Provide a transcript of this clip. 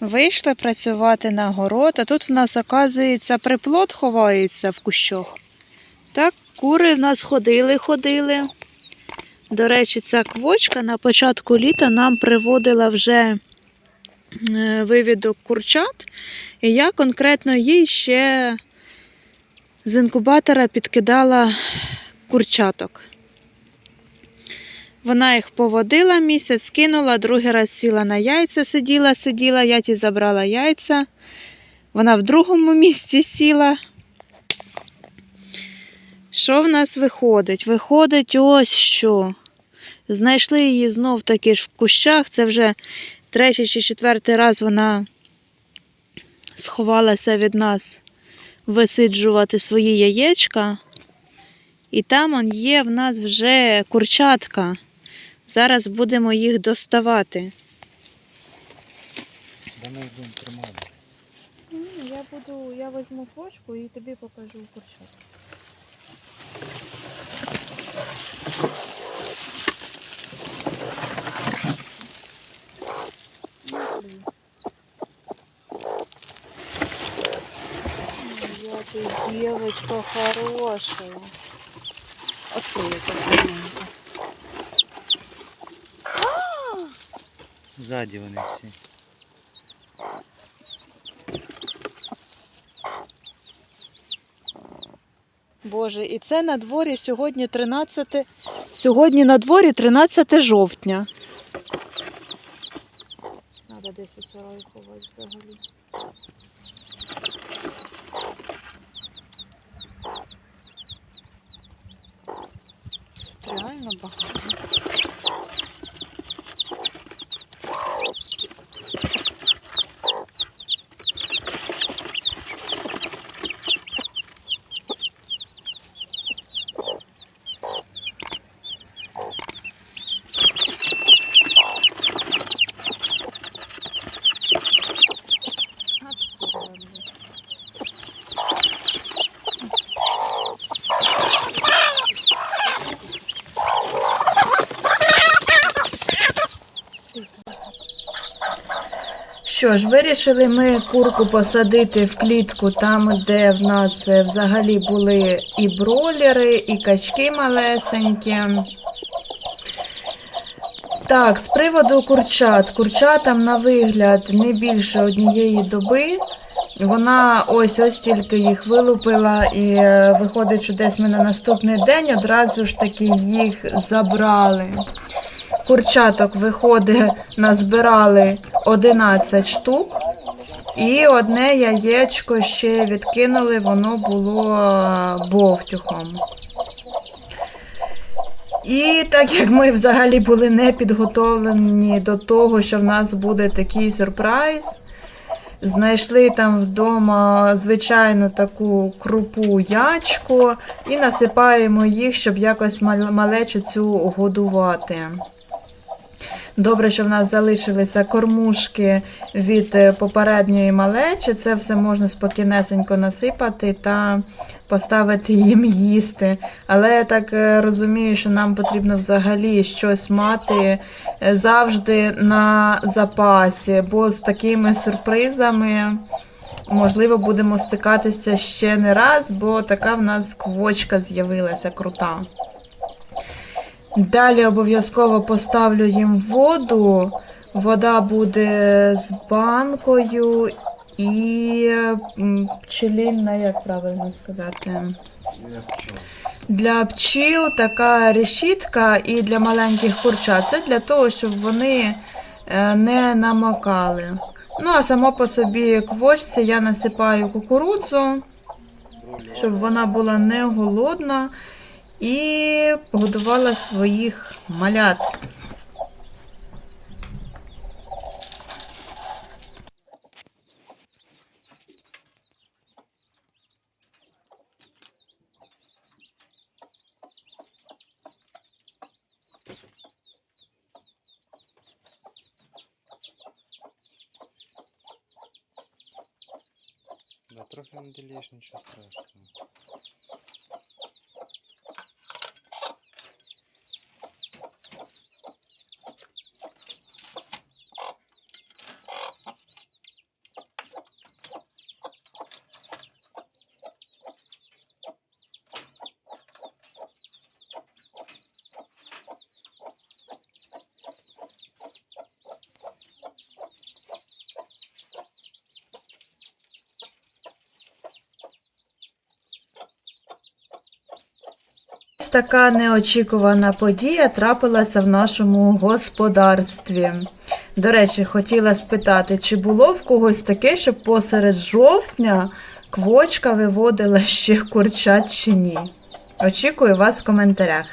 Вийшли працювати на город, а тут в нас, оказується, приплод ховається в кущах. Так, кури в нас ходили, ходили. До речі, ця квочка на початку літа нам приводила вже е, вивідок курчат, і я конкретно їй ще з інкубатора підкидала курчаток. Вона їх поводила місяць, кинула, другий раз сіла на яйця, сиділа, сиділа, я ті забрала яйця. Вона в другому місці сіла. Що в нас виходить? Виходить ось що. Знайшли її знов таки ж в кущах. Це вже третій чи четвертий раз вона сховалася від нас висиджувати свої яєчка. І там он є в нас вже курчатка. Зараз будемо їх доставати. Да ми будемо тримати. Я буду, я візьму флочку і тобі покажу курчат. Я ты девочка хорошая. Открой это Ззаді вони всі. Боже, і це на дворі сьогодні 13. Сьогодні на дворі 13 жовтня. Треба десь у сарай ховати взагалі. Реально багато. Що ж, вирішили ми курку посадити в клітку там, де в нас е, взагалі були і бролери, і качки малесенькі. Так, з приводу курчат. Курчатам на вигляд не більше однієї доби. Вона ось ось тільки їх вилупила, і е, виходить, що десь ми на наступний день одразу ж таки їх забрали. Курчаток виходить, назбирали 11 штук. І одне яєчко ще відкинули, воно було е, бовтюхом. І так як ми взагалі були не підготовлені до того, що в нас буде такий сюрприз, знайшли там вдома звичайну таку крупу ячку і насипаємо їх, щоб якось малечу цю годувати. Добре, що в нас залишилися кормушки від е, попередньої малечі. Це все можна спокійнесенько насипати та поставити їм їсти. Але я так е, розумію, що нам потрібно взагалі щось мати е, завжди на запасі, бо з такими сюрпризами. Можливо, будемо стикатися ще не раз, бо така в нас квочка з'явилася крута. Далі обов'язково поставлю їм воду. Вода буде з банкою і пчелінна, як правильно сказати. Для пчіл така решітка і для маленьких курчат. Це для того, щоб вони е, не намокали. Ну, а само по собі квочці я насипаю кукурудзу, щоб вона була не голодна і годувала своїх малят. Трохи не діліш, нічого страшного. Така неочікувана подія трапилася в нашому господарстві. До речі, хотіла спитати, чи було в когось таке, щоб посеред жовтня квочка виводила ще курчат чи ні? Очікую вас в коментарях.